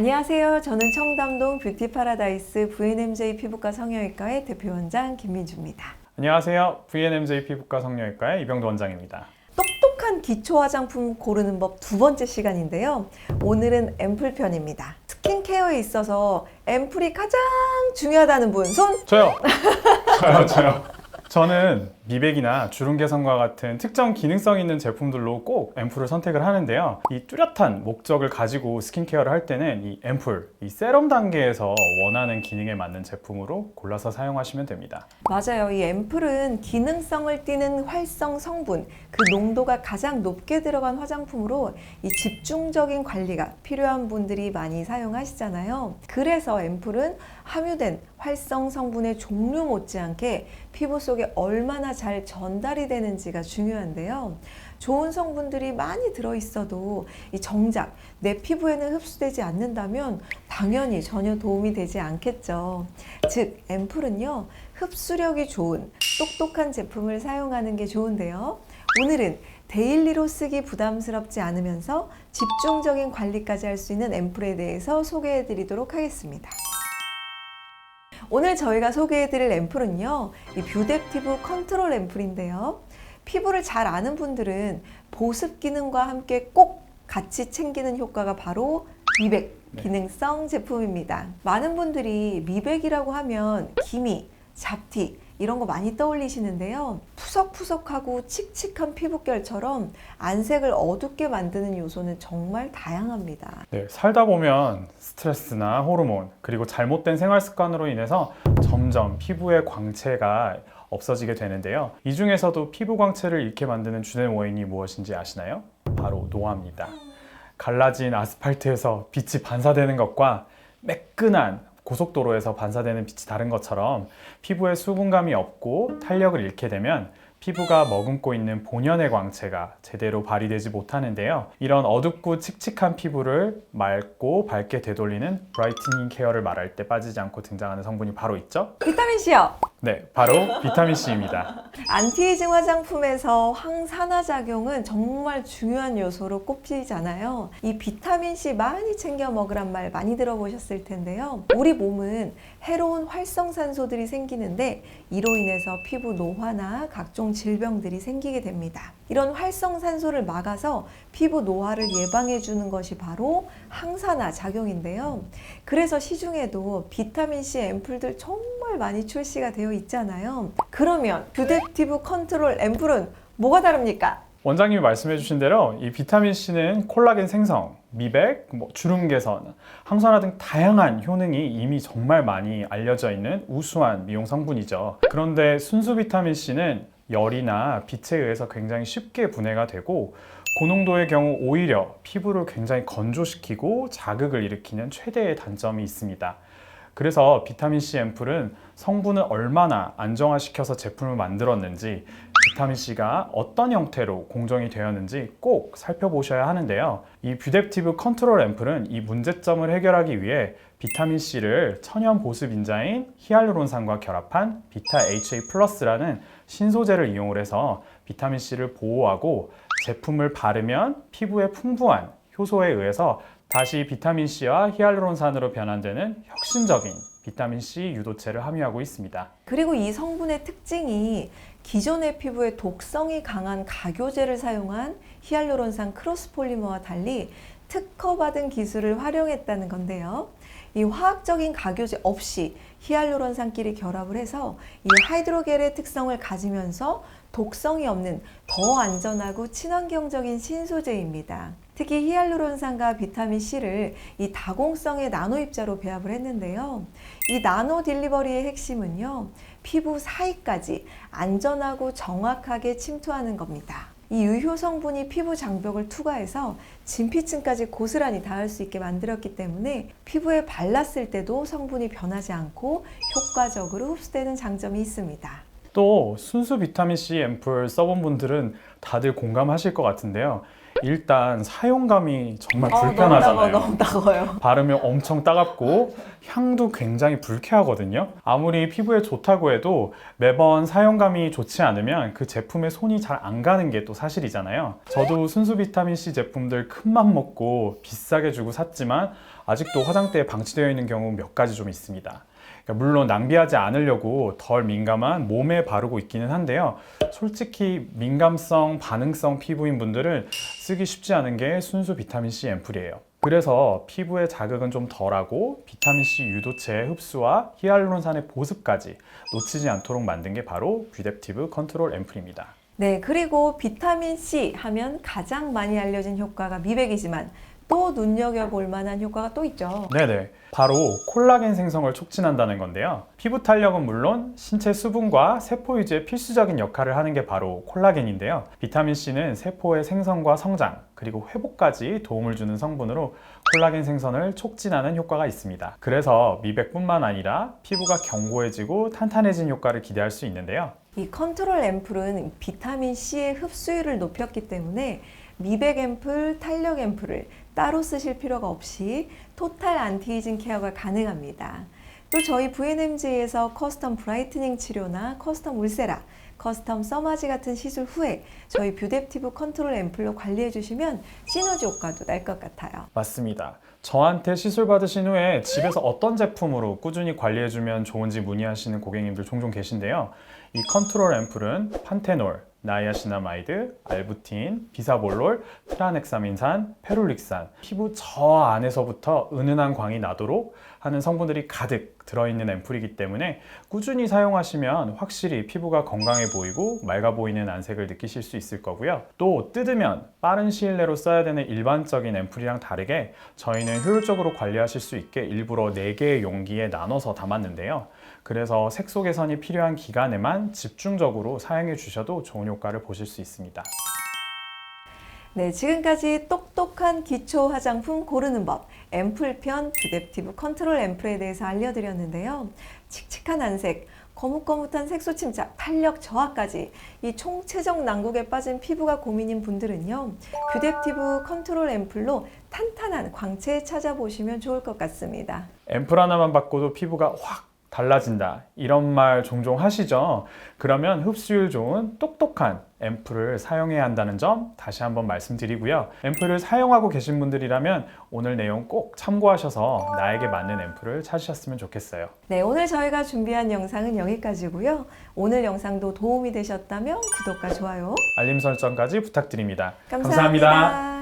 안녕하세요. 저는 청담동 뷰티 파라다이스 VNMJ 피부과 성형외과의 대표원장 김민주입니다. 안녕하세요. VNMJ 피부과 성형외과의 이병도 원장입니다. 똑똑한 기초 화장품 고르는 법 두 번째 시간인데요. 오늘은 앰플 편입니다. 스킨케어에 있어서 앰플이 가장 중요하다는 분 손? 저요. 저요, 저요. 저는 미백이나 주름 개선과 같은 특정 기능성 있는 제품들로 꼭 앰플을 선택을 하는데요. 이 뚜렷한 목적을 가지고 스킨케어를 할 때는 이 앰플, 이 세럼 단계에서 원하는 기능에 맞는 제품으로 골라서 사용하시면 됩니다. 맞아요. 이 앰플은 기능성을 띠는 활성 성분, 그 농도가 가장 높게 들어간 화장품으로 이 집중적인 관리가 필요한 분들이 많이 사용하시잖아요. 그래서 앰플은 함유된 활성 성분의 종류 못지않게 피부 속에 얼마나 잘 전달이 되는지가 중요한데요. 좋은 성분들이 많이 들어있어도 이 정작 내 피부에는 흡수되지 않는다면 당연히 전혀 도움이 되지 않겠죠. 즉, 앰플은요, 흡수력이 좋은 똑똑한 제품을 사용하는 게 좋은데요. 오늘은 데일리로 쓰기 부담스럽지 않으면서 집중적인 관리까지 할 수 있는 앰플에 대해서 소개해 드리도록 하겠습니다. 오늘 저희가 소개해 드릴 앰플은요, 이 뷰덱티브 컨트롤 앰플인데요. 피부를 잘 아는 분들은 보습 기능과 함께 꼭 같이 챙기는 효과가 바로 미백 네. 기능성 제품입니다. 많은 분들이 미백이라고 하면 기미, 잡티 이런 거 많이 떠올리시는데요. 푸석푸석하고 칙칙한 피부결처럼 안색을 어둡게 만드는 요소는 정말 다양합니다. 네, 살다 보면 스트레스나 호르몬, 그리고 잘못된 생활 습관으로 인해서 점점 피부의 광채가 없어지게 되는데요. 이 중에서도 피부 광채를 잃게 만드는 주된 원인이 무엇인지 아시나요? 바로 노화입니다. 갈라진 아스팔트에서 빛이 반사되는 것과 매끈한 고속도로에서 반사되는 빛이 다른 것처럼 피부에 수분감이 없고 탄력을 잃게 되면 피부가 머금고 있는 본연의 광채가 제대로 발휘되지 못하는데요. 이런 어둡고 칙칙한 피부를 맑고 밝게 되돌리는 브라이트닝 케어를 말할 때 빠지지 않고 등장하는 성분이 바로 있죠? 비타민C요! 네, 바로 비타민C입니다. 안티에이징 화장품에서 항산화 작용은 정말 중요한 요소로 꼽히잖아요. 이 비타민 C 많이 챙겨 먹으란 말 많이 들어보셨을 텐데요. 우리 몸은 해로운 활성산소들이 생기는데 이로 인해서 피부 노화나 각종 질병들이 생기게 됩니다. 이런 활성산소를 막아서 피부 노화를 예방해 주는 것이 바로 항산화 작용인데요. 그래서 시중에도 비타민 C 앰플들 정말 많이 출시가 되어 있잖아요. 그러면 뷰덱티브 컨트롤 앰플은 뭐가 다릅니까? 원장님이 말씀해 주신 대로 이 비타민 C는 콜라겐 생성, 미백, 뭐 주름 개선, 항산화 등 다양한 효능이 이미 정말 많이 알려져 있는 우수한 미용 성분이죠. 그런데 순수 비타민 C는 열이나 빛에 의해서 굉장히 쉽게 분해가 되고 고농도의 경우 오히려 피부를 굉장히 건조시키고 자극을 일으키는 최대의 단점이 있습니다. 그래서 비타민 C 앰플은 성분을 얼마나 안정화시켜서 제품을 만들었는지 비타민 C가 어떤 형태로 공정이 되었는지 꼭 살펴보셔야 하는데요. 이 뷰덱티브 컨트롤 앰플은 이 문제점을 해결하기 위해 비타민 C를 천연 보습 인자인 히알루론산과 결합한 비타 HA 플러스라는 신소재를 이용을 해서 비타민 C를 보호하고 제품을 바르면 피부에 풍부한 효소에 의해서 다시 비타민 C와 히알루론산으로 변환되는 혁신적인 비타민 C 유도체를 함유하고 있습니다. 그리고 이 성분의 특징이 기존의 피부에 독성이 강한 가교제를 사용한 히알루론산 크로스폴리머와 달리 특허받은 기술을 활용했다는 건데요. 이 화학적인 가교제 없이 히알루론산끼리 결합을 해서 이 하이드로겔의 특성을 가지면서 독성이 없는 더 안전하고 친환경적인 신소재입니다. 특히 히알루론산과 비타민 C를 이 다공성의 나노 입자로 배합을 했는데요. 이 나노 딜리버리의 핵심은요. 피부 사이까지 안전하고 정확하게 침투하는 겁니다. 이 유효 성분이 피부 장벽을 투과해서 진피층까지 고스란히 닿을 수 있게 만들었기 때문에 피부에 발랐을 때도 성분이 변하지 않고 효과적으로 흡수되는 장점이 있습니다. 또 순수 비타민 C 앰플 써본 분들은 다들 공감하실 것 같은데요. 일단 사용감이 정말 어, 불편하잖아요. 너무 따가워, 너무 따가워요. 바르면 엄청 따갑고 향도 굉장히 불쾌하거든요. 아무리 피부에 좋다고 해도 매번 사용감이 좋지 않으면 그 제품에 손이 잘 안 가는 게 또 사실이잖아요. 저도 순수 비타민 C 제품들 큰맘 먹고 비싸게 주고 샀지만 아직도 화장대에 방치되어 있는 경우 몇 가지 좀 있습니다. 그러니까 물론 낭비하지 않으려고 덜 민감한 몸에 바르고 있기는 한데요. 솔직히 민감성, 반응성 피부인 분들은 쓰기 쉽지 않은 게 순수 비타민 C 앰플이에요. 그래서 피부의 자극은 좀 덜하고 비타민 C 유도체의 흡수와 히알루론산의 보습까지 놓치지 않도록 만든 게 바로 뷰뎁티브 컨트롤 앰플입니다. 네, 그리고 비타민 C 하면 가장 많이 알려진 효과가 미백이지만 또 눈여겨볼 만한 효과가 또 있죠. 네네. 바로 콜라겐 생성을 촉진한다는 건데요. 피부 탄력은 물론 신체 수분과 세포 유지에 필수적인 역할을 하는 게 바로 콜라겐인데요. 비타민 C는 세포의 생성과 성장, 그리고 회복까지 도움을 주는 성분으로 콜라겐 생성을 촉진하는 효과가 있습니다. 그래서 미백뿐만 아니라 피부가 견고해지고 탄탄해진 효과를 기대할 수 있는데요. 이 컨트롤 앰플은 비타민 C의 흡수율을 높였기 때문에 미백 앰플, 탄력 앰플을 따로 쓰실 필요가 없이 토탈 안티에이징 케어가 가능합니다. 또 저희 VNMG에서 커스텀 브라이트닝 치료나 커스텀 울세라, 커스텀 써마지 같은 시술 후에 저희 뷰뎁티브 컨트롤 앰플로 관리해 주시면 시너지 효과도 날 것 같아요. 맞습니다. 저한테 시술 받으신 후에 집에서 어떤 제품으로 꾸준히 관리해주면 좋은지 문의하시는 고객님들 종종 계신데요. 이 컨트롤 앰플은 판테놀, 나이아시나마이드, 알부틴, 비사볼롤, 트라넥사민산, 페룰릭산, 피부 저 안에서부터 은은한 광이 나도록 하는 성분들이 가득 들어있는 앰플이기 때문에 꾸준히 사용하시면 확실히 피부가 건강해 보이고 맑아 보이는 안색을 느끼실 수 있을 거고요. 또 뜯으면 빠른 시일 내로 써야 되는 일반적인 앰플이랑 다르게 저희는 효율적으로 관리하실 수 있게 일부러 4개의 용기에 나눠서 담았는데요. 그래서 색소 개선이 필요한 기간에만 집중적으로 사용해 주셔도 좋은 효과를 보실 수 있습니다. 네, 지금까지 똑똑한 기초 화장품 고르는 법, 앰플편 뷰뎁티브 컨트롤 앰플에 대해서 알려드렸는데요. 칙칙한 안색, 거뭇거뭇한 색소 침착, 탄력 저하까지 이 총체적 난국에 빠진 피부가 고민인 분들은요. 뷰뎁티브 컨트롤 앰플로 탄탄한 광채 찾아보시면 좋을 것 같습니다. 앰플 하나만 바꿔도 피부가 확 달라진다. 이런 말 종종 하시죠? 그러면 흡수율 좋은 똑똑한 앰플을 사용해야 한다는 점 다시 한번 말씀드리고요. 앰플을 사용하고 계신 분들이라면 오늘 내용 꼭 참고하셔서 나에게 맞는 앰플을 찾으셨으면 좋겠어요. 네, 오늘 저희가 준비한 영상은 여기까지고요. 오늘 영상도 도움이 되셨다면 구독과 좋아요 알림 설정까지 부탁드립니다 감사합니다. 감사합니다.